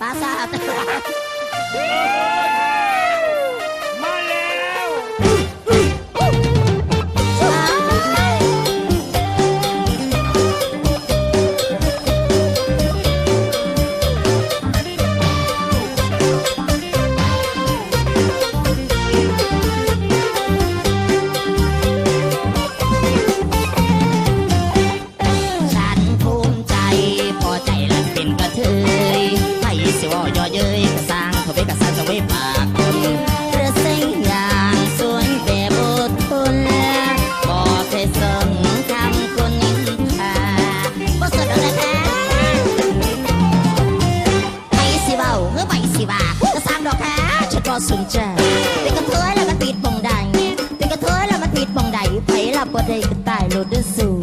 ปรา ใดไผรับบ่ได้ก็ตายโลดเดือสูง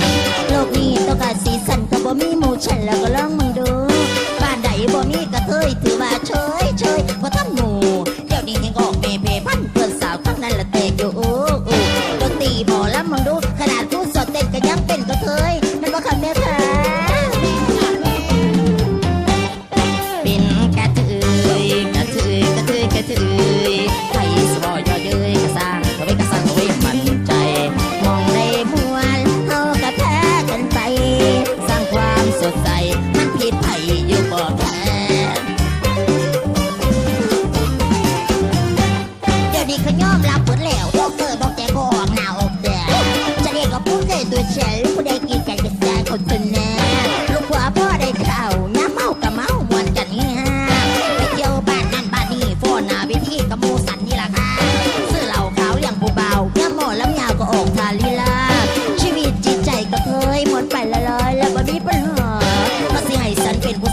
โลกนี้ต้องการสีสันก็บ่มีหมู่ฉันแล้วก็ลองมึงดู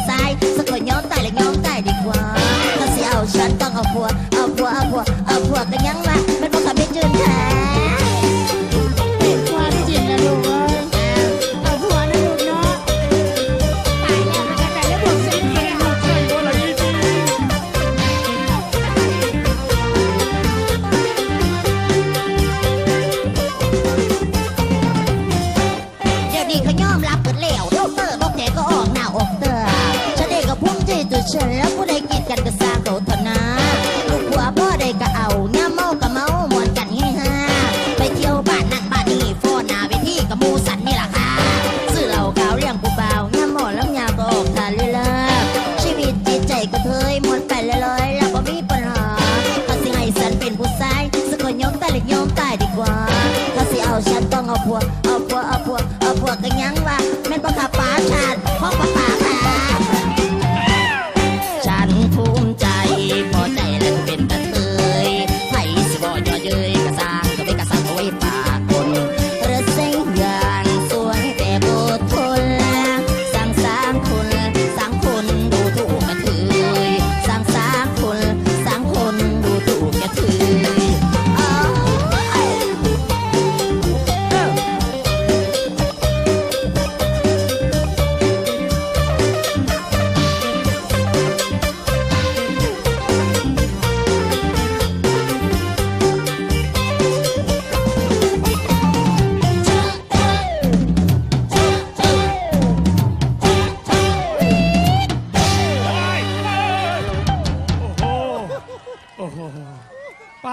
ฉันเป็นผู้ชายสักคนยอมตายและยอมตายดีกว่าถ้าสิเอาฉันต้องเอาผัว เอาผัว เอาผัว เอาผัวกันยังวะมันบ่ขับไม่จืดแท้ความจริงนะลูกเอ้ยเอาผัวนะลูกเนาะตายแล้วนะแต่แล้วบอกฉันเองใช่ตัวไหนดีเดี๋ยวนี้เขายอมรับกันแล้ว ฉันแล้วผู้ใดกินกันก็สร้างเขาเถอะนะลูกหัวพ่อใดก็เอาเนี่ยเมาก็เมามวนกันให้ฮาไปเที่ยวบ้านนั่นบ้านนี่โฟนหน้าเวทีกับมูสันนี่ล่ะค่ะซื้อเหล้าขาวเลี้ยงผู้เบาเนี่ยหมอลำยาก็ออกทานเลยล่ะชีวิตจิตใจก็เทยหมดไปลอยๆแล้วบ่มีปัญหาถ้าสิให้ฉันเป็นผู้ชายสักคนยอมตายหรือยอมตายดีกว่าถ้าสิเอาฉันต้องเอาผัวเอาผัวเอาผัวเอาผัวกันยัง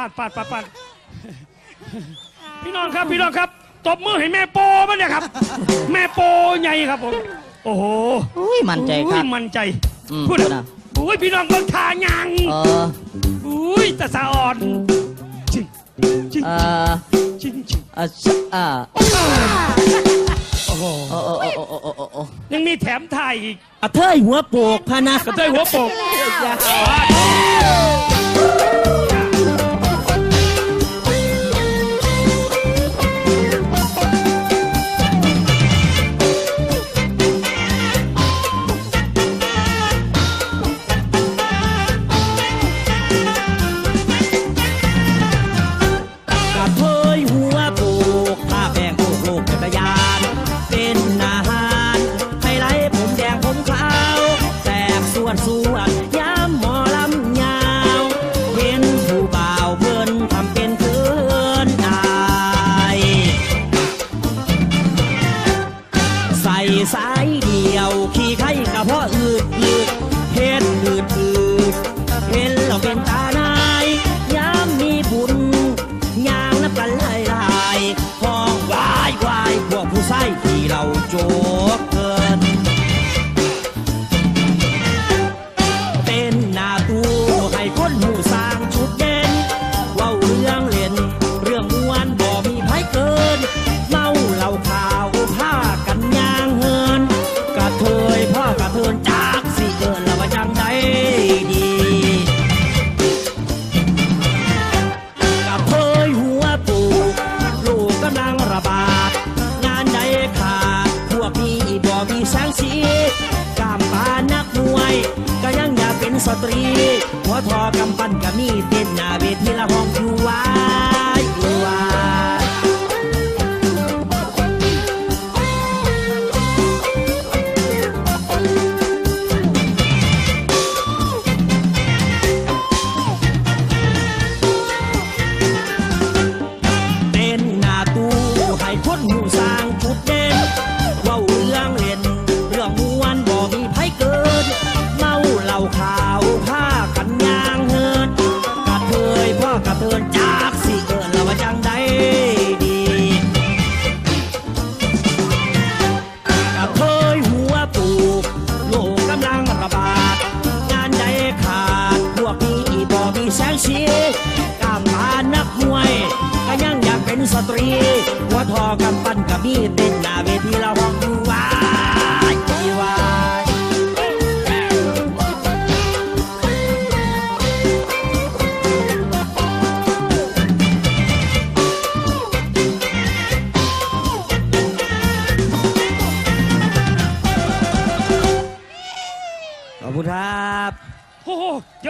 าดปาดปาดปาดพี่น้องครับพี่น้องครับ ตบมือให้แม่โปมันเนี่ยครับ แม่โปใหญ่ครับผม โอ้โหอุ้ยมั่นใจครับอุ้ยมันใจอืมพูดพูดนะนะ อุ้ยพี่น้องเบิ่งทายังเอออุ้ยตาสาอ่อนจริงจริงเออจริงจริงเออชเออโอ้โหโอ้โอ้โอ้โอ้โอ้โอ้โอ้ยังมีแถมไทยอีก อะเทยหัวโปกพะนะกระเทยหัวโปกอะ สตรีหัวทอกำปั้นกะมีเต้นหน้าเวทีละห้องอยู่ววา สตรี หัวทอกำปั้นกับมีดเต้นหน้าเวทีเราห้องดูวยว่า ขอบคุณครับ โอ้โห